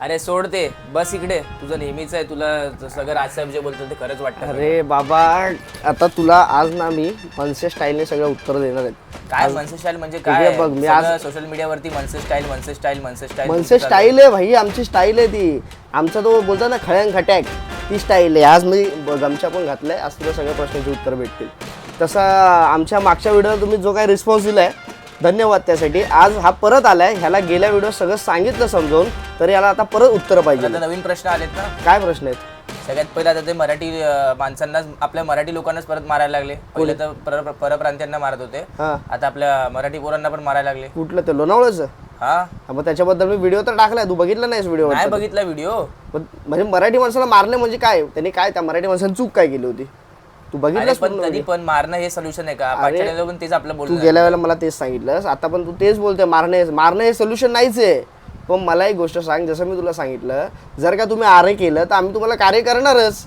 अरे सोड ते बस इकडे. तुझं नेहमीच आहे तुला सगळं राजसाहेब जे बोलतो ते खरंच वाटतं अरे बाबा आता तुला आज ना मी मनसे स्टाईलने सगळं उत्तर देणार आहेत काय मनसे स्टाईल म्हणजे काय? बघ, मी आज- सोशल मीडियावरती Manase style Manase style Manase style. Manase style आहे भाई आमची स्टाईल आहे ती. आमचा तो बोलतो ना खळ्यान खटॅक ती स्टाईल आहे. आज मी गमछा पण घातलाय आज तुला सगळ्या प्रश्नांची उत्तर भेटतील. तसं आमच्या मागच्या व्हिडिओला तुम्ही जो काही रिस्पॉन्स दिलाय धन्यवाद त्यासाठी. आज हा परत आलाय. ह्याला गेल्या व्हिडिओ सगळं सांगितलं समजावून तर याला आता परत उत्तर पाहिजे. आता नवीन प्रश्न आलेत ना? काय प्रश्न आहेत? सगळ्यात पहिला आता ते मराठी अं, माणसांनाच आपल्या मराठी लोकांनाच परत मारायला लागले. पहिले तर पर- परप्रांतीयांना मारत होते. हा. आता आपल्या मराठी पोरांना पण मारायला लागले. कुठलं ते? लोणावळ्याचं हा. हा, मग त्याच्याबद्दल मी व्हिडिओ तर टाकलाय. तू बघितलं नाहीस व्हिडिओ नाही बघितला व्हिडिओ म्हणजे मराठी माणसाला मारणे म्हणजे काय? त्यांनी काय त्या मराठी माणसाने चूक काय केली होती? तू बघितलंस पण कधी पण मारणं हे सोल्युशन आहे का? पण तेच आपलं तू बोलणं गेल्या वेळेला मला तेच सांगितलंस. आता पण तू तेच बोलते मारणे मारणं हे सोल्युशन नाहीच आहे. पण मला एक गोष्ट सांग जसं मी तुला सांगितलं जर का तुम्ही आरे केलं तर आम्ही तुम्हाला कार्य करणारच.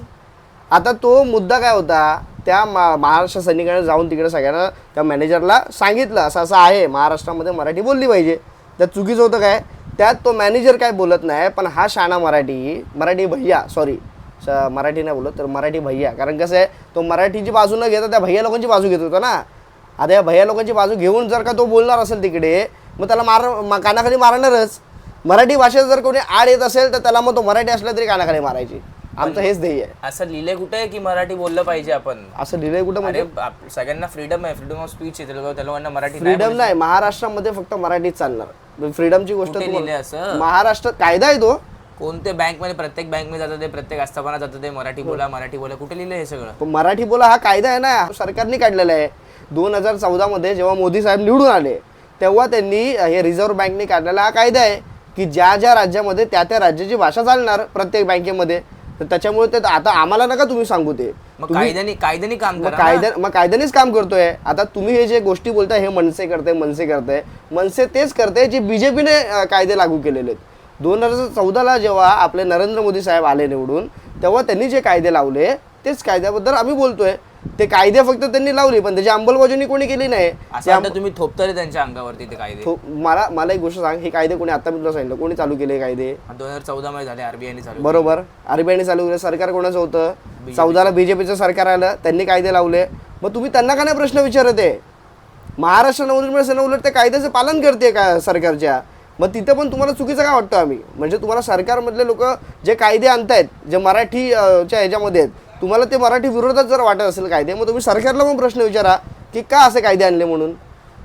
आता तो मुद्दा काय होता त्या मा महाराष्ट्र सैनिकाने जाऊन तिकडे सगळ्यांना त्या मॅनेजरला सांगितलं असं असं आहे महाराष्ट्रामध्ये मराठी बोलली पाहिजे. त्यात चुकीचं होतं काय? त्यात तो मॅनेजर काय बोलत नाही पण हा शाणा मराठी मराठी भैया सॉरी मराठी नाही बोलत तर मराठी भैया. कारण कसं आहे तो मराठीची बाजू न घेता त्या भैया लोकांची बाजू घेत होता ना. आता या भैया लोकांची बाजू घेऊन जर का तो बोलणार असेल तिकडे मग त्याला मार मा- कानाखाली मारणारच. मराठी भाषेत जर कोणी आड येत असेल तर त्याला मग तो मराठी असला तरी कानाखाली मारायची. आमचं हेच ध्येय आहे. असं लिहिलंय कुठे आहे की मराठी बोललं पाहिजे आपण? असं लिहिलंय कुठं म्हणजे? अरे आप- सगळ्यांना फ्रीडम आहे. फ्रीडम ऑफ स्पीच आहे. त्या लोक- त्या लोकांना मराठी नाही फ्रीडम नाही. महाराष्ट्रामध्ये फक्त मराठीच चालणार. फ्रीडमची गोष्ट कुठे तू- लिहिलंय असं? महाराष्ट्र कायदा आहे तो. कोणते बँकमध्ये प्रत्येक बँकमध्ये जातं ते प्रत्येक आस्थापना जातं ते मराठी बोला मराठी बोला कुठे लिहिलंय हे सगळं? पण मराठी बोला हा कायदा आहे ना सरकारने काढलेला आहे. दोन हजार चौदामध्ये जेव्हा मोदी साहेब निवडून आले तेव्हा त्यांनी हे रिझर्व्ह बँकने काढलेला हा कायदा आहे की ज्या ज्या राज्यामध्ये त्या त्या राज्याची भाषा चालणार प्रत्येक बँकेमध्ये तर त्याच्यामुळे ते आता आम्हाला नका तुम्ही सांगू ते. मग कायद्याने कायद्याने काम मग. कायद्या मग कायद्यानेच काम करतोय. आता तुम्ही हे जे गोष्टी बोलताय हे मनसे करते मनसे करते मनसे तेच करते जे बीजेपीने कायदे लागू केलेले आहेत. दोन हजार चौदाला जेव्हा आपले नरेंद्र मोदी साहेब आले निवडून तेव्हा त्यांनी जे कायदे लावले तेच कायद्याबद्दल आम्ही बोलतोय. ते कायदे फक्त त्यांनी लावली पण त्याची अंमलबजावणी कोणी केली नाही. तुम्ही थोपतरे त्यांच्या अंगावरती ते कायदे? मला मला एक गोष्ट सांग हे कायदे कोणी आता मी तुला सांगितलं? कोणी चालू केले कायदे? दोन हजार चौदा मध्ये झाले आरबीआयने चालू बरोबर. आरबीआयने चालू केलं सरकार कोणाचं होतं? चौदाला बीजेपीचं सरकार आलं त्यांनी कायदे लावले. मग तुम्ही त्यांना का नाही प्रश्न विचारत आहे? महाराष्ट्र नवनिर्माण सेना उलट त्या कायद्याचं पालन करते का सरकारच्या? मग तिथं पण तुम्हाला चुकीचं काय वाटतं आम्ही? म्हणजे तुम्हाला सरकारमधले लोक जे कायदे आणतायत जे मराठी अं, च्या ह्याच्यामध्ये आहेत तुम्हाला ते मराठी विरोधात जर वाटत असेल कायदे मग तुम्ही सरकारला पण प्रश्न विचारा की का असे कायदे आणले म्हणून?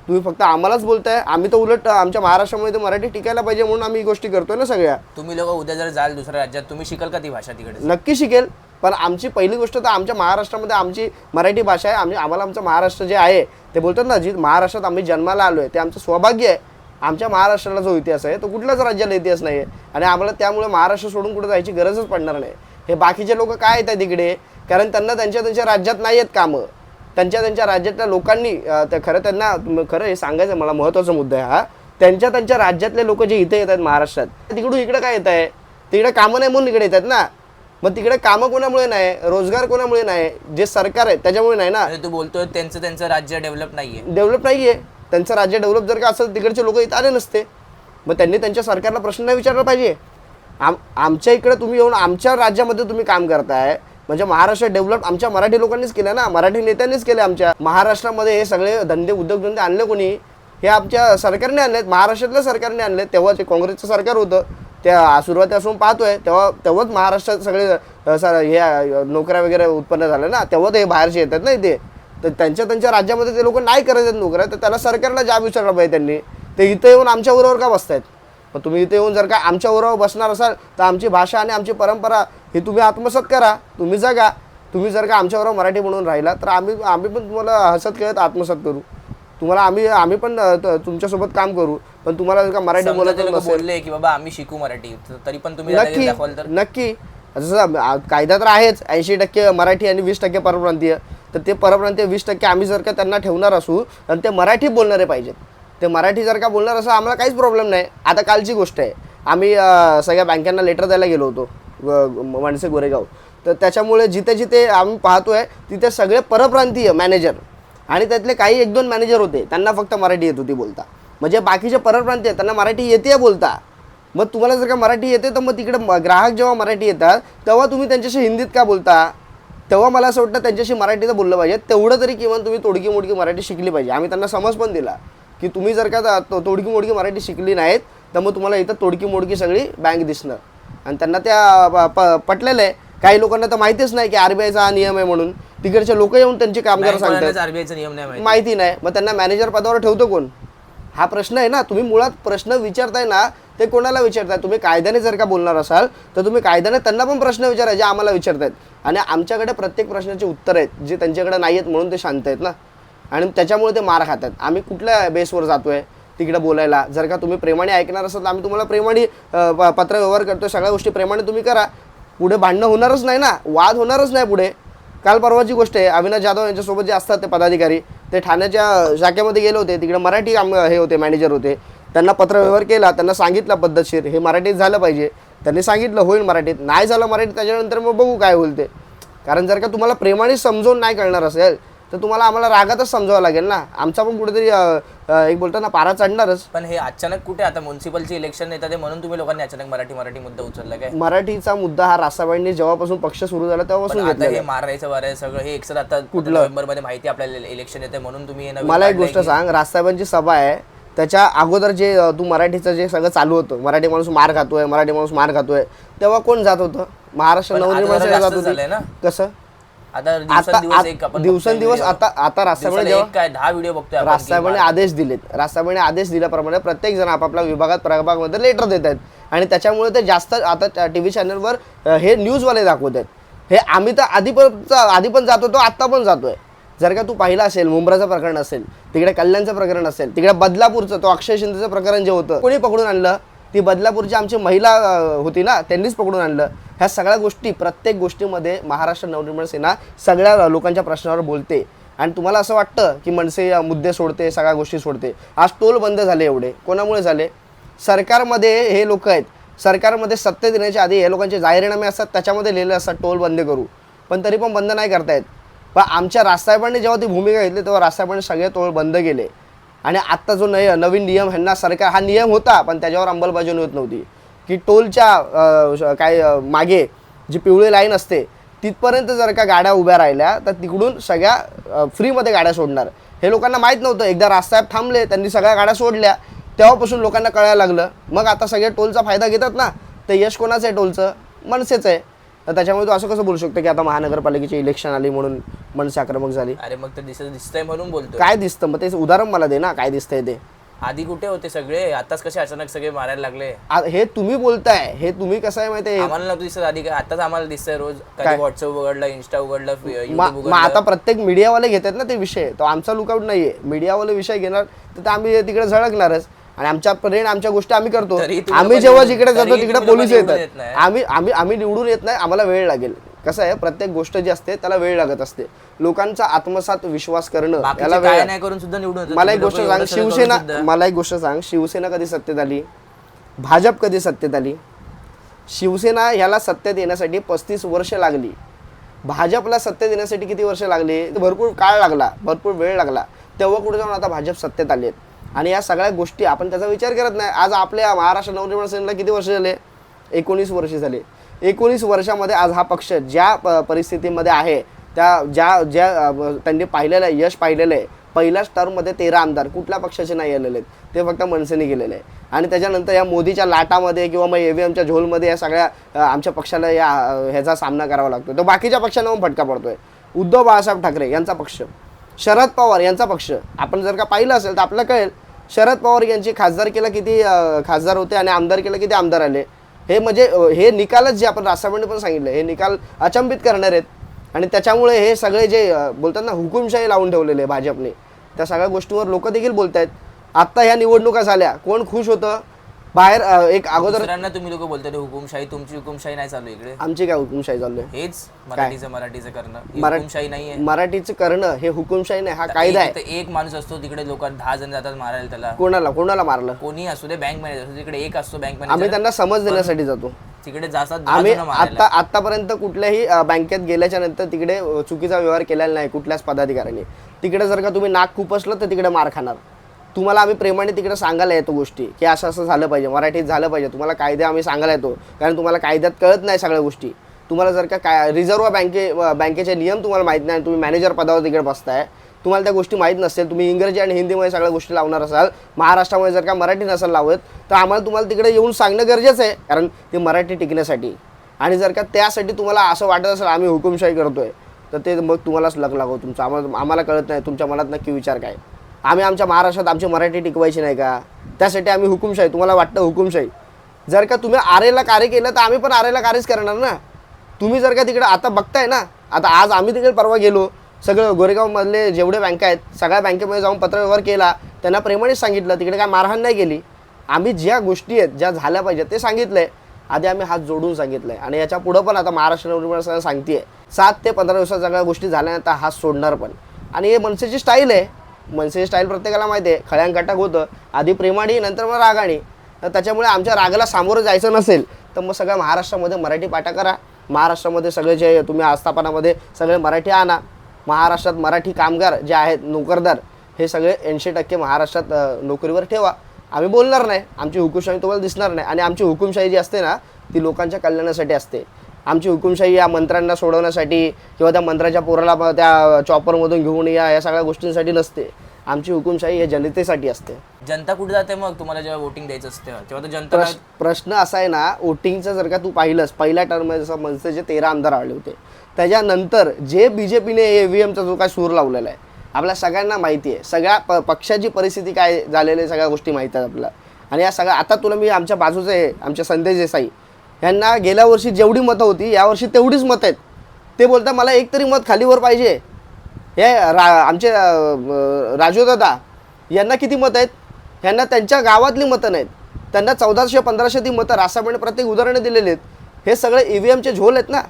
तुम्ही फक्त आम्हालाच बोलताय आम्ही तर उलट आमच्या महाराष्ट्रामध्ये तर मराठी टिकायला पाहिजे म्हणून आम्ही ही गोष्टी करतोय ना सगळ्या. तुम्ही लोक उद्या जर जाल दुसऱ्या राज्यात तुम्ही शिकाल का ती भाषा तिकडे? नक्की शिकेल पण आमची पहिली गोष्ट तर आमच्या महाराष्ट्रामध्ये आमची मराठी भाषा आहे आम्ही आम्हाला आमचं महाराष्ट्र जे आहे ते बोलतात ना जी महाराष्ट्रात आम्ही जन्माला आलो आहे ते आमचं सौभाग्य आहे. आमच्या महाराष्ट्राला जो इतिहास आहे तो कुठल्याच राज्याला इतिहास नाही आहे आणि आम्हाला त्यामुळे महाराष्ट्र सोडून कुठे जायची गरजच पडणार नाही. हे बाकीचे लोक काय येतात तिकडे? कारण त्यांना त्यांच्या त्यांच्या राज्यात नाही आहेत कामं. त्यांच्या त्यांच्या राज्यातल्या लोकांनी त्या खरं त्यांना खरं हे सांगायचं मला महत्त्वाचा मुद्दा आहे हा. त्यांच्या त्यांच्या राज्यातले लोक जे इथे येतात महाराष्ट्रात तिकडून इकडे काय येत आहे तिकडे कामं नाही म्हणून इकडे येतात ना? मग तिकडे कामं कोणामुळे नाही? रोजगार कोणामुळे नाही? जे सरकार आहे त्याच्यामुळे नाही ना? तू बोलतोय त्यांचं त्यांचं राज्य डेव्हलप नाहीये. डेव्हलप नाही आहे त्यांचं राज्य डेव्हलप जर का असेल तिकडचे लोक इथं आले नसते. मग त्यांनी त्यांच्या सरकारला प्रश्न नाही विचारला पाहिजे. आम आमच्या इकडे तुम्ही येऊन आमच्या राज्यामध्ये तुम्ही काम करताय. म्हणजे महाराष्ट्र डेव्हलप आमच्या मराठी लोकांनीच केलं ना. मराठी नेत्यांनीच केलं आमच्या. महाराष्ट्रामध्ये हे सगळे धंदे उद्योगधंदे आणले कोणी? हे आमच्या सरकारने आणलेत. महाराष्ट्रातल्या सरकारने आणले तेव्हा ते काँग्रेसचं सरकार होतं. त्या सुरुवातीपासून पाहतोय. तेव्हा तेव्हाच महाराष्ट्रात सगळे स- हे नोकऱ्या वगैरे उत्पन्न झाल्या ना. तेव्हा ते बाहेरचे येतात ना इथे. तर त्यांच्या त्यांच्या राज्यामध्ये ते लोक नाही करत आहेत नोकऱ्या तर त्याला सरकारला जाब विचारला पाहिजे त्यांनी. ते इथं येऊन आमच्या बरोबर का बसतायत? मग तुम्ही इथे येऊन जर का आमच्या बरोबर बसणार असाल तर आमची भाषा आणि आमची परंपरा हे तुम्ही आत्मसात करा तुम्ही जगा. तुम्ही जर का आमच्याबरोबर मराठी म्हणून राहिला तर आम्ही आम्ही पण तुम्हाला हसत खेळत आत्मसात करू. तुम्हाला आम्ही आम्ही पण तुमच्यासोबत काम करू पण तुम्हाला जर का मराठी बोलत नसेल बोलले की बाबा आम्ही शिकू मराठी तर पण तुम्ही नक्की नक्की. जसं कायदा तर आहेच ऐंशी टक्के मराठी आणि वीस टक्के परप्रांतीय. तर ते परप्रांतीय वीस टक्के आम्ही जर का त्यांना ठेवणार असू आणि ते मराठी बोलणारे पाहिजेत. ते मराठी जर का बोलणार असं आम्हाला काहीच प्रॉब्लेम नाही. आता कालची गोष्ट आहे. आम्ही सगळ्या बँकांना लेटर द्यायला गेलो होतो माणसे गोरेगाव. तर त्याच्यामुळे जिथे जिथे आम्ही पाहतोय तिथे सगळे परप्रांतीय मॅनेजर आणि त्यातले काही एक दोन मॅनेजर होते. त्यांना फक्त मराठी येत होती बोलता. म्हणजे बाकीचे परप्रांतीय त्यांना मराठी येते बोलता. मग तुम्हाला जर का मराठी येते तर मग तिकडे ग्राहक जेव्हा मराठी येतात तेव्हा तुम्ही त्यांच्याशी हिंदीत का बोलता? तेव्हा मला असं वाटतं त्यांच्याशी मराठीचं बोललं पाहिजे. तेवढं तरी किमान तुम्ही तोडकी मोडकी मराठी शिकली पाहिजे. आम्ही त्यांना समज पण दिला की तुम्ही जर का तोडकी मोडकी मराठी शिकली नाहीत तर मग तुम्हाला इथं तोडकी मोडकी सगळी बँक दिसणार. आणि त्यांना त्या प- पटलेलं आहे. काही लोकांना तर माहितीच नाही की आरबीआयचा हा नियम आहे म्हणून. तिकडचे लोक येऊन त्यांचे कामगार सांगतात. आरबीआयचा नियम नाही माहिती. माहिती नाही. मग त्यांना मॅनेजर पदावर ठेवतो कोण? हा प्रश्न आहे ना. तुम्ही मुळात प्रश्न विचारताय ना ते कोणाला विचारतात तुम्ही कायद्याने जर का बोलणार असाल तर तुम्ही कायद्याने त्यांना पण प्रश्न विचारा जे आम्हाला विचारतायत. आणि आमच्याकडे प्रत्येक प्रश्नाचे उत्तर आहेत जे त्यांच्याकडे नाही आहेत म्हणून ते शांत आहेत ना. आणि त्याच्यामुळे ते मार खातात. आम्ही कुठल्या बेसवर जातोय तिकडे बोलायला? जर का तुम्ही प्रेमाने ऐकणार असाल तर आम्ही तुम्हाला प्रेमाने अं, प- पत्रव्यवहार करतो सगळ्या गोष्टी प्रेमाने तुम्ही करा. पुढे भांडणं होणारच नाही ना. वाद होणारच नाही पुढे. काल परवाची गोष्ट आहे अविनाश जाधव यांच्यासोबत जे असतात ते पदाधिकारी ते ठाण्याच्या शाखेमध्ये गेले होते. तिकडे मराठी आम हे होते मॅनेजर होते. त्यांना पत्रव्यवहार केला त्यांना सांगितलं पद्धतशीर हे मराठीत झालं पाहिजे. त्यांनी सांगितलं होईल मराठीत नाही झालं मराठीत त्याच्यानंतर मग बघू काय होईल ते. कारण जर का तुम्हाला प्रेमाने समजवून नाही कळणार असेल तर तुम्हाला आम्हाला रागातच समजावं लागेल ना. आमचा पण कुठेतरी एक बोलतो ना पारा चढणारच. पण हे अचानक कुठे आता म्युन्सिपलची इलेक्शन येतात ते म्हणून तुम्ही लोकांनी अचानक मराठी मराठी मुद्दा उचलला काय? मराठीचा मुद्दा हा रासाबाईंनी जेव्हापासून पक्ष सुरू झाला तेव्हापासून आता हे. मारायचं वारायचं सगळं हे एकसर आता नोव्हेंबरमध्ये माहिती आपल्याला इलेक्शन येते म्हणून तुम्ही हे नवीन मला एक काढलंय गोष्ट सांग राजसाहेबांची सभा आहे. त्याच्या अगोदर जे तू मराठीचं जे सगळं चालू होतं मराठी माणूस मार खातोय मराठी माणूस मार खातोय तेव्हा कोण जात होतं? महाराष्ट्र नवनिर्माण सेना जात होती. कसं? आता दिवसेंदिवस आत- आता काय दहा व्हिडिओ बघतोय की राजसाहेबांनी आदेश दिलेत. राजसाहेबांनी आदेश दिल्याप्रमाणे प्रत्येक जण आपापल्या विभागात प्रभागामध्ये लेटर देत आहेत. आणि त्याच्यामुळे ते जास्त आता टी व्ही चॅनलवर हे न्यूजवाले दाखवत आहेत. हे आम्ही तर आधी पण आधी पण जात होतो आत्ता पण जातोय. जर का तू पाहिलं असेल मुंब्राचं प्रकरण असेल तिकडे कल्याणचं प्रकरण असेल तिकडे बदलापूरचं तो अक्षय शिंदेचं प्रकरण जे होतं कोणी पकडून आणलं? ती बदलापूरची आमची महिला होती ना त्यांनीच पकडून आणलं. ह्या सगळ्या गोष्टी प्रत्येक गोष्टीमध्ये महाराष्ट्र नवनिर्माण सेना सगळ्या लोकांच्या प्रश्नावर बोलते. आणि तुम्हाला असं वाटतं की मनसे मुद्दे सोडते सगळ्या गोष्टी सोडते. आज टोल बंद झाले एवढे. कोणामुळे झाले? सरकारमध्ये हे लोक आहेत. सरकारमध्ये सत्तेत येण्याच्या आधी हे लोकांचे जाहीरनामे असतात त्याच्यामध्ये लिहिले असतात टोल बंद करू. पण तरी पण बंद नाही करतायत पण आमच्या रास्ताहेबांनी जेव्हा ती भूमिका घेतली तेव्हा राजसाहेबांनी सगळे टोल बंद केले. आणि आत्ता जो नय नवीन नियम ह्यांना सरकार हा नियम होता पण त्याच्यावर अंमलबजावणी होत नव्हती. की टोलच्या काय मागे जी पिवळी लाईन असते तिथपर्यंत जर का गाड्या उभ्या राहिल्या तर तिकडून सगळ्या फ्रीमध्ये गाड्या सोडणार. हे लोकांना माहीत नव्हतं. एकदा रास्ताहेब थांबले त्यांनी सगळ्या गाड्या सोडल्या तेव्हापासून लोकांना कळायला लागलं. मग आता सगळे टोलचा फायदा घेतात ना. ते यश कोणाचं आहे टोलचं? मनसेचं आहे. तर त्याच्यामुळे तू असं कसं बोलू शकतो की आता महानगरपालिकेची इलेक्शन आली म्हणून मनसे आक्रमक झाली? अरे मग ते दिसत दिसतंय म्हणून बोलतोय. काय दिसतं? मग ते उदाहरण मला दे ना काय दिसतंय ते. आधी कुठे होते सगळे? आताच कसे अचानक सगळे मारायला लागले? आ- हे तुम्ही बोलताय. हे तुम्ही कसं आहे माहिती आहे आम्हाला नव्हतं दिसत आधी. काय आताच आम्हाला दिसतंय रोज. कधी व्हॉट्सअप उघडलं इन्स्टा उघडलं युट्यूब मग उघडलं. आता प्रत्येक मीडियावाले घेतात ना ते विषय. तो आमचा लुकआउट नाहीये. मीडियावाले विषय घेणार तर ते आम्ही तिकडे झळकणारच. आणि आमच्या पर्यंत आमच्या गोष्टी आम्ही करतो. आम्ही जेव्हा जिकडे जातो तिकडे पोलीस येतात. आम्ही आम्ही आम्ही निवडून येत नाही आम्हाला वेळ लागेल. कसं आहे प्रत्येक गोष्ट जी असते त्याला वेळ लागत असते. लोकांचा आत्मसात विश्वास करणं बाकीचे याला काय वेळ नाही करून सुद्धा निवडून. मला एक गोष्ट सांग शिवसेना मला एक गोष्ट सांग शिवसेना कधी सत्तेत आली? भाजप कधी सत्तेत आली? शिवसेना ह्याला सत्तेत येण्यासाठी पस्तीस वर्ष लागली. भाजपला सत्तेत येण्यासाठी किती वर्ष लागली? भरपूर काळ लागला भरपूर वेळ लागला. तेव्हा कुठे जाऊन आता भाजप सत्तेत आले आणि या सगळ्या गोष्टी आपण त्याचा विचार करत नाही. आज आपल्या महाराष्ट्र नवनिर्माण सेनेला किती वर्ष झाले? एकोणीस वर्ष झाले. एकोणीस वर्षामध्ये आज हा पक्ष ज्या प- परिस्थितीमध्ये आहे त्या ज्या ज्या त्यांनी पाहिलेलं आहे यश पाहिलेलं आहे पहिल्याच टर्ममध्ये तेरा आमदार कुठल्या पक्षाचे नाही आलेले आहेत ते फक्त मनसेने गेलेले आहे आणि त्याच्यानंतर या मोदीच्या लाटामध्ये किंवा मग एव्हीएमच्या झोलमध्ये या सगळ्या आमच्या पक्षाला या ह्याचा सामना करावा लागतो. तो बाकीच्या पक्षांना फटका फटका आहे उद्धव बाळासाहेब ठाकरे यांचा पक्ष शरद पवार यांचा पक्ष आपण जर का पाहिलं असेल तर आपल्याला कळेल शरद पवार यांची खासदारकीला किती खासदार होते आणि आमदारकीला किती आमदार आले. हे म्हणजे हे निकालच जे आपण रासामेंट पण सांगितलं हे निकाल अचंबित करणार आहेत. आणि त्याच्यामुळे हे सगळे जे बोलतात ना हुकुमशाही लावून ठेवलेले आहे भाजपने. त्या सगळ्या गोष्टीवर लोक देखील बोलत आहेत आत्ता ह्या निवडणुका झाल्या कोण खुश होतं? बाहेर अं, एक अगोदर दुसऱ्यांना तुम्ही लोक बोलताय ते हुकुमशाही तुमची हुकुमशाही नाही चालू इकडे. आमची काय हुकुमशाही चालू आहे? हेच मराठीचं मराठीचं करणं. ही मरा- हुकुमशाही नाहीये. मराठीचं करणं हे हुकुमशाही नाही हा कायदा आहे. एक- माणूस असतो तिकडे लोक दहा जण जातात मारायला त्याला. कोणाला? कोणाला मारलं? कोणी असू दे बँक मॅनेजर असू दे, तिकडे एक असतो बँक आम्ही मॅनेजर त्यांना समज देण्यासाठी जातो. तिकडे जातात दहा आम्ही जण मारायला. आता आतापर्यंत कुठल्याही अ, बँकेत गेल्याच्यानंतर तिकडे अ, चुकीचा व्यवहार केलेला नाही कुठल्याच पदाधिकाऱ्यांनी. तिकडे जर का तुम्ही नाक खुपसलं तर तिकडे मार खाणार. तुम्हाला आम्ही प्रेमाने तिकडे सांगायला येतो गोष्टी की असं असं झालं पाहिजे मराठीत झालं पाहिजे तुम्हाला कायदे आम्ही सांगायला येतो कारण तुम्हाला कायद्यात कळत नाही सगळ्या गोष्टी. तुम्हाला जर का काय रिझर्व्ह बँके बँकेचे नियम तुम्हाला माहीत नाही तुम्ही मॅनेजर पदावर तिकडे बसताय तुम्हाला त्या गोष्टी माहीत नसेल तुम्ही इंग्रजी आणि हिंदीमध्ये सगळ्या गोष्टी लावणार असाल महाराष्ट्रामध्ये जर का मराठी नसेल लावत तर आम्हाला तुम्हाला तिकडे येऊन सांगणं गरजेचं आहे कारण ते मराठी टिकण्यासाठी. आणि जर का त्यासाठी तुम्हाला असं वाटत असेल आम्ही हुकुमशाही करतोय तर ते मग तुम्हालाच लग लागो तुमचं. आम्हाला आम्हाला कळत नाही तुमच्या मनात नक्की विचार काय? आम्ही आमच्या महाराष्ट्रात आमची मराठी टिकवायची नाही का? त्यासाठी आम्ही हुकुमशाही तुम्हाला वाटतं हुकुमशाही? जर का तुम्ही आरेला कार्य केलं तर आम्ही पण आरेला कार्यच करणार ना? तुम्ही जर का तिकडे आता बघताय ना आता आज आम्ही तिकडे परवा गेलो सगळं गोरेगावमधले जेवढे बँका आहेत सगळ्या बँकेमध्ये जाऊन पत्रव्यवहार केला त्यांना प्रेमानेच सांगितलं तिकडे काय मारहाण नाही केली. आम्ही ज्या गोष्टी आहेत ज्या झाल्या पाहिजेत ते सांगितलं आहे आधी आम्ही हात जोडून सांगितलं आहे आणि याच्या पुढं पण आता महाराष्ट्र नवनिर्माण आहे सात ते पंधरा दिवसात सगळ्या गोष्टी झाल्यानंतर हात सोडणार पण. आणि हे मनसेची स्टाईल आहे. मनसे स्टाईल प्रत्येकाला माहिती आहे. खळ्यांकटाक होतं. आधी प्रेमाणी नंतर मग रागाणी तर त्याच्यामुळे आमच्या रागाला सामोरं जायचं नसेल तर मग सगळ्या महाराष्ट्रामध्ये मराठी पाठा करा. महाराष्ट्रामध्ये सगळे जे तुम्ही आस्थापनामध्ये सगळे मराठी आणा. महाराष्ट्रात मराठी कामगार जे आहेत नोकरदार हे सगळे ऐंशी टक्के महाराष्ट्रात नोकरीवर ठेवा. आम्ही बोलणार नाही. आमची हुकुमशाही तुम्हाला दिसणार नाही. आणि आमची हुकुमशाही जी असते ना ती लोकांच्या कल्याणासाठी असते. आमची हुकुमशाही या मंत्र्यांना सोडवण्यासाठी किंवा त्या मंत्र्याच्या पोराला त्या चॉपरमधून घेऊन या या सगळ्या गोष्टींसाठी नसते. आमची हुकुमशाही हे जनतेसाठी असते. जनता कुठे जाते मग? तुम्हाला जेव्हा वोटिंग द्यायचं असतं तेव्हा तर जनता प्रश्न प्रश्न असा आहे ना वोटिंगचं जर का तू पाहिलंस पहिल्या टर्म जसं मनसेचे तेरा आमदार आले होते त्याच्यानंतर जे बी जे पीने ए व्ही एमचा जो काय सूर लावलेला आहे आपल्या सगळ्यांना माहिती आहे. सगळ्या प पक्षाची परिस्थिती काय झालेली आहे सगळ्या गोष्टी माहीत आहेत आपल्याला. आणि या सगळ्या आता तुला मी आमच्या बाजूचे आहे, आमचे संदेश देसाई. यांना गेल्या वर्षी जेवढी मतं होती यावर्षी तेवढीच मतं आहेत. ते बोलतात मला एक तरी मत खालीवर पाहिजे. हे रा आमचे अं, राजू दादा यांना किती मतं आहेत? यांना त्यांच्या गावातली मतं नाहीत. त्यांना चौदाशे पंधराशे ती मतं रासापणे प्रत्येक उदाहरणं दिलेली आहेत. हे सगळे ई व्ही एमचे झोल आहेत ना?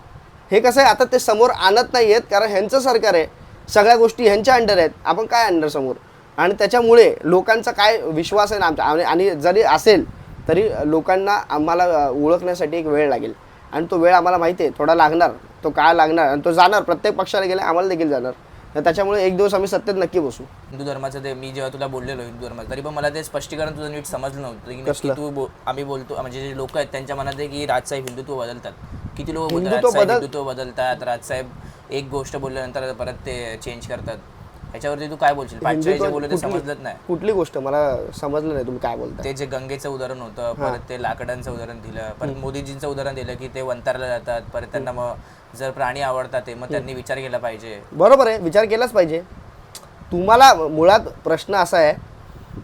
हे कसं आहे? आता ते समोर आणत नाही आहेत कारण ह्यांचं सरकार आहे. सगळ्या गोष्टी ह्यांच्या अंडर आहेत. आपण काय आणणार समोर? आणि त्याच्यामुळे लोकांचा काय विश्वास आहे ना आमच्या आणि- आणि जरी असेल तरी लोकांना आम्हाला ओळखण्यासाठी एक वेळ लागेल. आणि तो वेळ आम्हाला माहिती आहे थोडा लागणार तो काय लागणार आणि तो जाणार प्रत्येक पक्षाला गेला आम्हाला देखील जाणार. तर त्याच्यामुळे एक दिवस आम्ही सत्तेत नक्की बसू. हिंदू धर्माचं ते मी जेव्हा तुला बोललेलो हिंदू धर्माचं तरी पण मला ते स्पष्टीकरण तुझं नीट समजलं नव्हतं. की तू बो- आम्ही बोलतो म्हणजे जे लोक आहेत त्यांच्या मनात आहे की राजसाहेब हिंदुत्व बदलतात. किती लोक हिंदुत्व बदलतात राजसाहेब एक गोष्ट बोलल्यानंतर परत ते चेंज करतात. ह्याच्यावरती तू काय बोलशील? पाचशे जे हिंदुत्व बोलले ते कुठली- समजलंच नाही. कुठली गोष्ट? मला समजलं नाही तुम्ही काय बोलताय. ते जे गंगेचं उदाहरण होतं परत ते लाकडांचं उदाहरण दिलं परत मोदीजींचं उदाहरण दिलं की ते वंतारला जातात परत त्यांना मग जर प्राणी आवडतात ते मग त्यांनी विचार केला पाहिजे. बरोबर आहे विचार केलाच पाहिजे. तुम्हाला मुळात प्रश्न असा आहे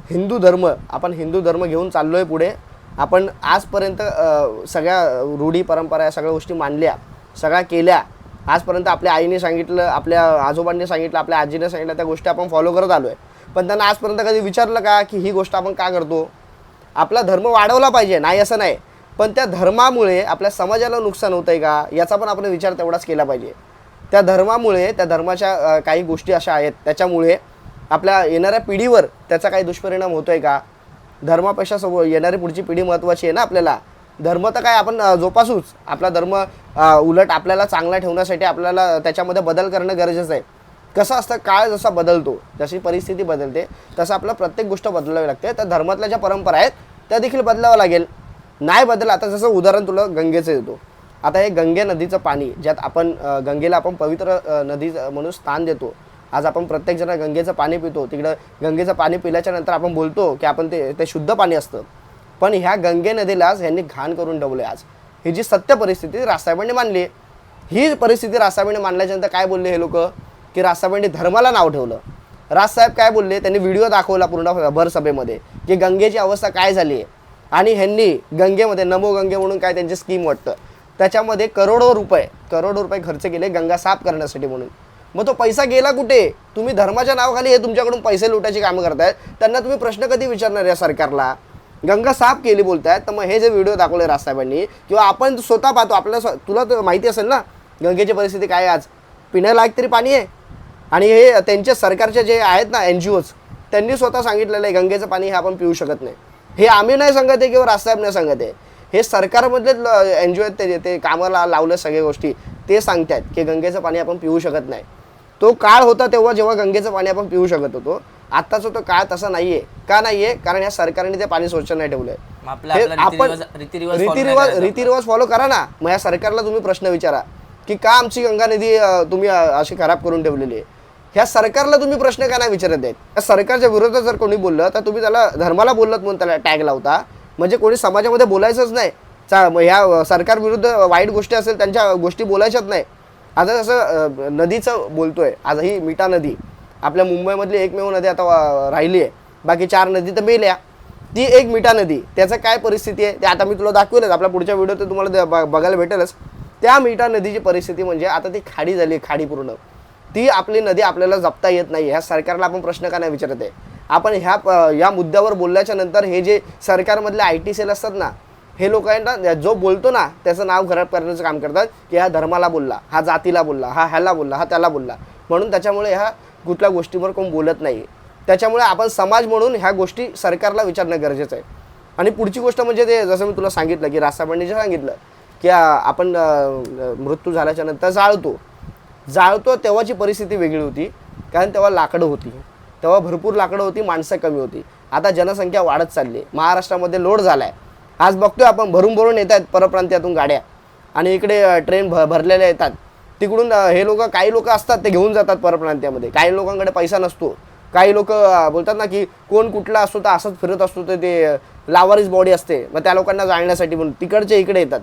हिंदू धर्म आपण हिंदू धर्म घेऊन चाललो आहे पुढे आपण आजपर्यंत अ, सगळ्या रूढी परंपरा या सगळ्या गोष्टी मानल्या सगळ्या केल्या आजपर्यंत आपल्या आईने सांगितलं आपल्या आजोबांनी सांगितलं आपल्या आजीने सांगितलं त्या गोष्टी आपण फॉलो करत आलो आहे पण त्यांना आजपर्यंत कधी विचारलं का की ही गोष्ट आपण का करतो? आपला धर्म वाढवला पाहिजे नाही असं नाही. पण त्या धर्मामुळे आपल्या समाजाला नुकसान होतं आहे का? याचा पण आपण विचार तेवढाच केला पाहिजे. त्या धर्मामुळे त्या धर्माच्या काही गोष्टी अशा आहेत त्याच्यामुळे आपल्या येणाऱ्या पिढीवर त्याचा काही दुष्परिणाम होतो आहे का? धर्मापेक्षा समोर येणारी पुढची पिढी महत्त्वाची आहे ना आपल्याला? धर्म तर काय आपण जोपासूच. आपला धर्म उलट आपल्याला चांगला ठेवण्यासाठी आपल्याला त्याच्यामध्ये बदल करणं गरजेचं आहे. कसं असतं काळ जसा बदलतो जशी परिस्थिती बदलते तसं आपलं प्रत्येक गोष्ट बदलावी लागते. तर धर्मातल्या ज्या परंपरा आहेत त्या देखील बदलावं लागेल. नाही बदल आता जसं उदाहरण तुला गंगेचं देतो. आता हे गंगे नदीचं पाणी ज्यात आपण गंगेला आपण पवित्र नदी म्हणून स्थान देतो. आज आपण प्रत्येकजण गंगेचं पाणी पितो. तिकडं गंगेचं पाणी पिल्याच्या नंतर आपण बोलतो की आपण ते ते शुद्ध पाणी असतं. पण ह्या गंगे नदीलाच ह्यांनी घाण करून ठेवले आज. ही जी सत्य परिस्थिती रासाहेबांनी मानली ही परिस्थिती राजसाहेबांनी मानल्याच्यानंतर काय बोलले हे लोक? की राजसाहेबांनी धर्माला नाव ठेवलं. राजसाहेब काय बोलले? त्यांनी व्हिडिओ दाखवला पूर्ण भरसभेमध्ये की गंगेची अवस्था काय झाली आहे आणि ह्यांनी गंगेमध्ये नमो गंगे म्हणून काय त्यांची स्कीम वाटतं. त्याच्यामध्ये करोडो रुपये करोडो रुपये खर्च केले गंगा साफ करण्यासाठी म्हणून. मग तो पैसा गेला कुठे? तुम्ही धर्माच्या नावाखाली हे तुमच्याकडून पैसे लुटायची कामं करतायत. त्यांना तुम्ही प्रश्न कधी विचारणार या सरकारला? गंगा साफ केली बोलतायत तर मग हे जे व्हिडिओ दाखवले राजसाहेबांनी किंवा आपण स्वतः पाहतो आपल्याला तुला तर माहिती असेल ना गंगेची परिस्थिती काय आहे आज? पिण्यालायक तरी पाणी आहे. आणि हे त्यांचे सरकारचे जे आहेत ना एन जी ओज त्यांनी स्वतः सांगितलेलं आहे गंगेचं पाणी हे आपण पिऊ शकत नाही. हे आम्ही नाही सांगत आहे किंवा राजसाहेब नाही सांगत आहे. हे सरकारमधले एन जी ओ आहेत ते ते कामाला लावलं सगळ्या गोष्टी. ते सांगतात की गंगेचं पाणी आपण पिऊ शकत नाही. तो काळ होता तेव्हा जेव्हा गंगेचं पाणी आपण पिऊ शकत होतो. आत्ताचा तो काळ तसा नाहीये. का नाहीये? कारण या सरकारने ते पाणी स्वच्छ नाही ठेवलंय. आपण रीतिरिवाज रीतिरिवाज फॉलो करा ना. मग या सरकारला तुम्ही प्रश्न विचारा की का आमची गंगा नदी तुम्ही अशी खराब करून ठेवलेली आहे? ह्या सरकारला तुम्ही प्रश्न का नाही विचारत आहेत? या सरकारच्या विरोधात जर कोणी बोललं तर तुम्ही त्याला धर्माला बोललात म्हणून त्याला टॅग लावता. म्हणजे कोणी समाजामध्ये बोलायचंच नाही. ह्या सरकार विरुद्ध वाईट गोष्टी असेल त्यांच्या गोष्टी बोलायच्याच नाही. आता जसं नदीचं बोलतोय. आज ही मिठा नदी. आपल्या मुंबईमधली एकमेव नदी आता राहिली आहे. बाकी चार नदी तर मेल्या. ती एक मिठा नदी. त्याचं काय परिस्थिती आहे ते आता मी तुला दाखवेलच. आपल्या पुढच्या व्हिडिओ तर तुम्हाला ब- बघायला भेटेलच. त्या मिठा नदीची परिस्थिती म्हणजे आता ती खाडी झाली आहे, खाडी पूर्ण. ती आपली नदी आपल्याला जपता येत नाही. ह्या सरकारला आपण प्रश्न का नाही विचारत आहे? आपण ह्या प- या मुद्द्यावर बोलल्याच्या नंतर हे जे सरकारमधले आय टी सेल असतात ना हे लोकांना ना जो बोलतो ना त्याचं नाव खराब करण्याचं काम करतात की हा धर्माला बोलला हा जातीला बोलला हा ह्याला बोलला हा त्याला बोलला. म्हणून त्याच्यामुळे ह्या कुठल्या गोष्टीवर कोण बोलत नाही. त्याच्यामुळे आपण समाज म्हणून ह्या गोष्टी सरकारला विचारणं गरजेचं आहे. आणि पुढची गोष्ट म्हणजे ते जसं मी तुला सांगितलं की रासापांनी सांगितलं की आपण मृत्यू झाल्याच्यानंतर जाळतो. जाळतो तेव्हाची परिस्थिती वेगळी होती कारण तेव्हा लाकडं होती. तेव्हा भरपूर लाकडं होती माणसं कमी होती. आता जनसंख्या वाढत चालली आहे. महाराष्ट्रामध्ये लोड झाला आहे आज बघतोय आपण भरून भरून येत आहेत परप्रांत्यातून गाड्या. आणि इकडे ट्रेन भ भरलेल्या येतात. तिकडून हे लोक काही लोक असतात ते घेऊन जातात परप्रांत्यामध्ये. काही लोकांकडे पैसा नसतो. काही लोक बोलतात ना की कोण कुठला असतो तर असंच फिरत असतो तर ते लावारीज लावारीस बॉडी असते. मग त्या लोकांना जाळण्यासाठी म्हणून तिकडचे इकडे येतात.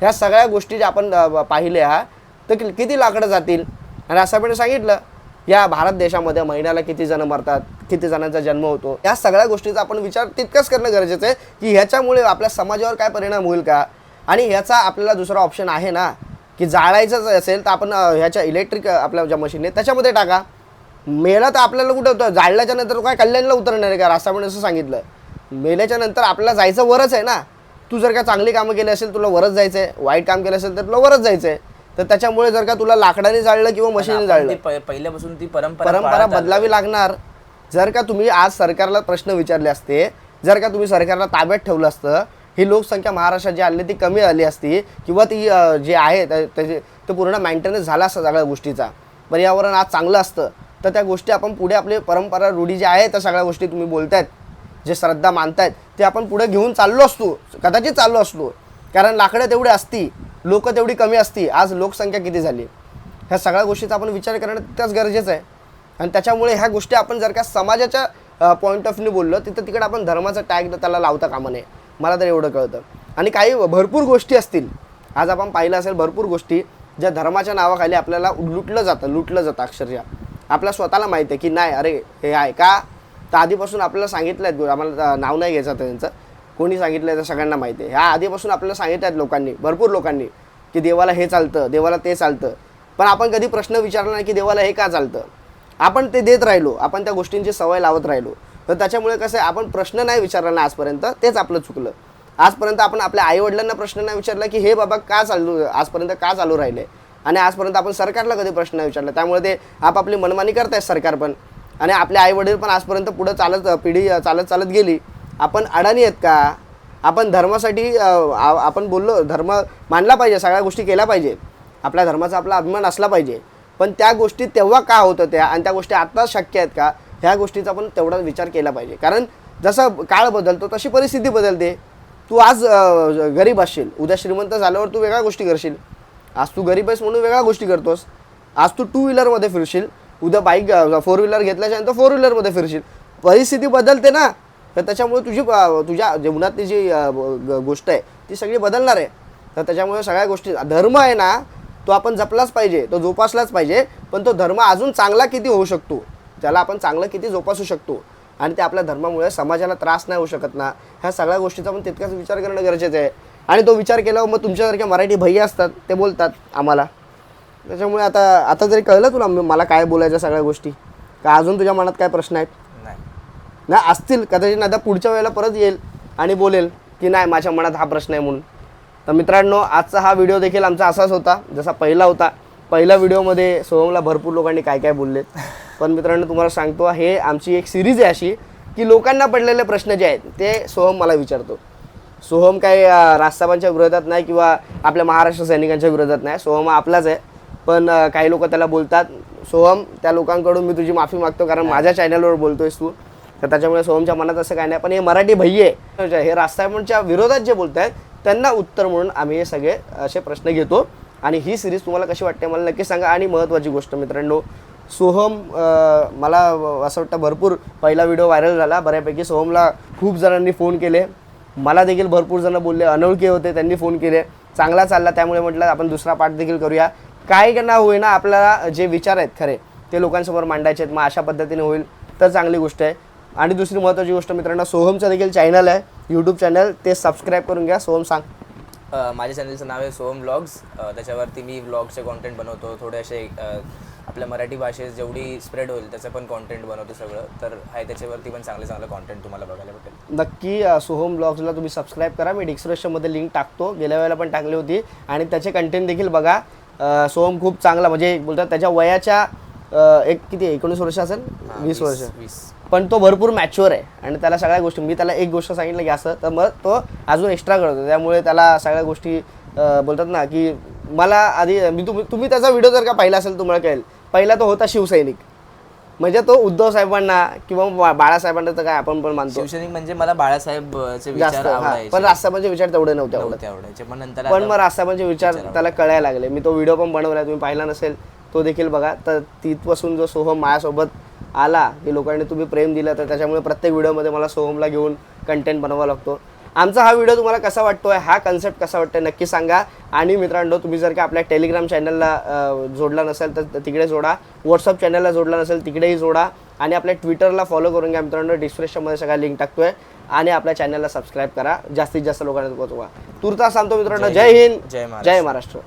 ह्या सगळ्या गोष्टी ज्या आपण पाहिल्या हा तर कि- किती लाकडं जातील? आणि असं आपण सांगितलं या भारत देशामध्ये महिन्याला किती जण मरतात किती जणांचा जन्म होतो? या सगळ्या गोष्टीचा आपण विचार तितकंच करणं गरजेचं आहे की ह्याच्यामुळे आपल्या समाजावर काय परिणाम होईल का? आणि ह्याचा आपल्याला दुसरा ऑप्शन आहे ना की जाळायचंच असेल तर आपण ह्याच्या इलेक्ट्रिक आपल्या ज्या मशीन त्याच्यामध्ये टाका. मेला तर आपल्याला कुठं होतं? जाळल्याच्या नंतर काय कल्याणला उतरणार आहे का? रासापण असं सांगितलं. मेल्याच्या नंतर आपल्याला जायचं वरच आहे ना? तू जर का चांगली कामं केली असेल तुला वरच जायचं आहे वाईट काम केलं असेल तर तुला वरच जायचं आहे तर त्याच्यामुळे जर का तुला लाकडाने जाळलं किंवा मशीनने जाळलं पहिल्यापासून ती परंपरा परंपरा. बदलावी लागणार. जर का तुम्ही आज सरकारला प्रश्न विचारले असते जर का तुम्ही सरकारला ताब्यात ठेवलं असतं ही लोकसंख्या महाराष्ट्रात जी आली ती कमी आली असती किंवा ती जे आहे त्याचे ते पूर्ण मेंटेनन्स झाला असतं सगळ्या गोष्टीचा. पर्यावरण आज चांगलं असतं तर त्या गोष्टी आपण पुढे आपली परंपरा रूढी जी आहे त्या सगळ्या गोष्टी तुम्ही बोलतायत जे श्रद्धा मानतायत ते आपण पुढे घेऊन चाललो असतो कदाचित चाललो असतो. कारण लाकडं तेवढी असती लोक तेवढी कमी असती आज लोकसंख्या किती झाली? ह्या सगळ्या गोष्टीचा आपण विचार करणं तितकंच गरजेचं आहे. आणि त्याच्यामुळे ह्या गोष्टी आपण जर का समाजाच्या पॉईंट ऑफ व्ह्यू बोललो तिथं तिकडे आपण धर्माचा टॅग त्याला लावता कामा नये. मला तर एवढं कळतं. आणि काही भरपूर गोष्टी असतील. आज आपण पाहिलं असेल भरपूर गोष्टी ज्या धर्माच्या नावाखाली आपल्याला लुटलं जातं लुटलं जातं अक्षरशः. आपल्या स्वतःला माहिती आहे की नाही अरे हे आहे का? तर आधीपासून आपल्याला सांगितलं आहेत आम्हाला नाव नाही घ्यायचं त्यांचं. कोणी सांगितलं आहे तर सगळ्यांना माहिती आहे. ह्या आधीपासून आपल्याला सांगितलं आहेत लोकांनी भरपूर लोकांनी की देवाला हे चालतं देवाला ते चालतं. पण आपण कधी प्रश्न विचारला नाही की देवाला हे का चालतं? आपण ते देत राहिलो आपण त्या गोष्टींची सवय लावत राहिलो. तर त्याच्यामुळे कसं आहे आपण प्रश्न नाही विचारला ना आजपर्यंत तेच आपलं चुकलं. आजपर्यंत आपण आपल्या आईवडिलांना प्रश्न नाही विचारला की हे बाबा का चालू आजपर्यंत का चालू राहिले? आणि आजपर्यंत आपण सरकारला कधी प्रश्न नाही विचारला. त्यामुळे ते आपापली मनमानी करत आहेत सरकार पण. आणि आपले आईवडील पण आजपर्यंत पुढं चालत पिढी चालत चालत गेली. आपण अडाणी आहेत का? आपण धर्मासाठी आपण बोललो धर्म मानला पाहिजे सगळ्या गोष्टी केल्या पाहिजे आपल्या धर्माचा आपला अभिमान असला पाहिजे. पण त्या गोष्टी तेव्हा का होतं त्या आणि त्या गोष्टी आत्ता शक्य आहेत का? ह्या गोष्टीचा पण तेवढा विचार केला पाहिजे. कारण जसा काळ बदलतो तशी परिस्थिती बदलते. तू आज गरीब असशील उद्या श्रीमंत झाल्यावर तू वेगळ्या गोष्टी करशील. आज तू गरीब आहेस म्हणून वेगळ्या गोष्टी करतोस. आज तू टू व्हीलरमध्ये फिरशील उद्या बाईक फोर व्हीलर घेतल्याच्यानंतर फोर व्हीलरमध्ये फिरशील. परिस्थिती बदलते ना. तर त्याच्यामुळे तुझी तुझ्या जीवनातली जी गोष्ट आहे ती सगळी बदलणार आहे. तर त्याच्यामुळे सगळ्या गोष्टी धर्म आहे ना तो आपण जपलाच पाहिजे तो जोपासलाच पाहिजे पण तो धर्म अजून चांगला किती होऊ शकतो? त्याला आपण चांगलं किती जोपासू शकतो आणि ते आपल्या धर्मामुळे समाजाला त्रास नाही होऊ शकत ना ह्या सगळ्या गोष्टीचा पण तितकाच विचार करणं गरजेचं आहे. आणि तो विचार केल्यावर मग तुमच्यासारख्या मराठी भैया असतात ते बोलतात आम्हाला. त्याच्यामुळे आता आता जरी कळलं तुला मला काय बोलायचं सगळ्या गोष्टी का अजून तुझ्या मनात काय प्रश्न आहेत? नाही. नाही असतील कदाचित आता पुढच्या वेळेला परत येईल आणि बोलेल की नाही माझ्या मनात हा प्रश्न आहे म्हणून. तर मित्रांनो आजचा हा व्हिडिओ देखील आमचा असाच होता जसा पहिला होता. पहिल्या व्हिडिओमध्ये सोहमला भरपूर लोकांनी काय काय बोललेत. पण मित्रांनो तुम्हाला सांगतो हे आमची एक सिरीज आहे अशी की लोकांना पडलेले प्रश्न जे आहेत ते सोहम मला विचारतो. सोहम काही राजसाहेबांच्या विरोधात नाही किंवा आपल्या महाराष्ट्र सैनिकांच्या विरोधात नाही. सोहम हा आपलाच आहे. पण काही लोक त्याला बोलतात. सोहम त्या लोकांकडून मी तुझी माफी मागतो कारण माझ्या चॅनलवर बोलतोयस तू. तर त्याच्यामुळे सोहमच्या मनात असं काय नाही. पण हे मराठी भैये हे राजसाहेबांच्या विरोधात जे बोलत आहेत त्यांना उत्तर म्हणून आम्ही हे सगळे असे प्रश्न घेतो. आणि ही सिरीज तुम्हाला कशी वाटते मला नक्की सांगा. आणि महत्त्वाची गोष्ट मित्रांनो सोहम मला असं वाटतं भरपूर पहिला व्हिडिओ व्हायरल झाला. बऱ्यापैकी सोहमला खूप जणांनी फोन केले. मला देखील भरपूर जण बोलले. अनोळखी होते त्यांनी फोन केले. चांगला चालला त्यामुळे म्हटलं आपण दुसरा पार्ट देखील करूया. काय ना होईना आपल्याला जे विचार आहेत खरे ते लोकांसमोर मांडायचे आहेत. मग अशा पद्धतीने होईल तर चांगली गोष्ट आहे. आणि दुसरी महत्त्वाची गोष्ट मित्रांनो सोहमचं देखील चॅनल आहे. यूट्यूब चॅनल ते सबस्क्राईब करून घ्या. सोहम सांग. माझ्या चॅनलचं नाव आहे सोहम व्लॉग्स त्याच्यावरती मी व्लॉगचे कॉन्टेंट बनवतो. थोडे असे आपल्या मराठी भाषेत जेवढी स्प्रेड होईल त्याचं पण कॉन्टेंट बनवतो सगळं. तर आहे त्याच्यावरती पण चांगलं चांगलं कॉन्टेंट तुम्हाला बघायला भेटेल. नक्की सोहम ब्लॉग्सला तुम्ही सबस्क्राईब करा. मी डिस्क्रिप्शनमध्ये लिंक टाकतो. गेल्या वेळेला पण टाकली होती. आणि त्याचे कंटेंट देखील बघा. सोहम खूप चांगला म्हणजे बोलतात त्याच्या वयाच्या अ, एक किती एकोणीस वर्ष असेल? वीस वर्ष. वीस. पण तो भरपूर मॅच्युअर आहे. आणि त्याला सगळ्या गोष्टी मी त्याला एक गोष्ट सांगितलं की असं तर मग तो अजून एक्स्ट्रा करतो. त्यामुळे त्याला सगळ्या गोष्टी अं, बोलतात ना की मला आधी मी तुम्ही तुम्ही त्याचा व्हिडिओ जर का पाहिला असेल तुम्हाला कळेल. पहिला तो होता शिवसैनिक. म्हणजे तो उद्धव साहेबांना किंवा बा- बाळासाहेबांना तर काय आपण पण मानतो. शिवसैनिक म्हणजे मला बाळासाहेबचे जास्त विचार हा. आवडायचे. पण राजसाहेबांचे विचार तेवढे नव्हते आवडत. नव्हते आवडायचे. पण नंतर पण आता- मग राजसाहेबांचे विचार त्याला कळायला लागले. मी तो व्हिडिओ पण बनवला तुम्ही पाहिला नसेल. तो देखील बघा. तर तिथपासून जो सोहम माझ्यासोबत आला की लोकांनी तुम्ही प्रेम दिलं तर त्याच्यामुळे प्रत्येक व्हिडिओमध्ये मला सोहमला घेऊन कंटेंट बनवावा लागतो. आमचा हा व्हिडिओ तुम्हाला कसा वाटतोय? हा कन्सेप्ट कसा वाटतोय? नक्की सांगा. आणि मित्रांनो तुम्ही जर का आपल्या टेलिग्राम चॅनलला जोडला नसेल तर तिकडे जोडा. व्हॉट्सअप चॅनलला जोडला नसेल तिकडेही जोडा. आणि आपल्या ट्विटरला फॉलो करून घ्या. मित्रांनो डिस्क्रिप्शनमध्ये सगळा लिंक टाकतोय. आणि आपल्या चॅनलला सबस्क्राईब करा. जास्तीत जास्त लोकांना पोहोचवा. तुर्ता सांगतो मित्रांनो. जय हिंद. जय महाराष्ट्र.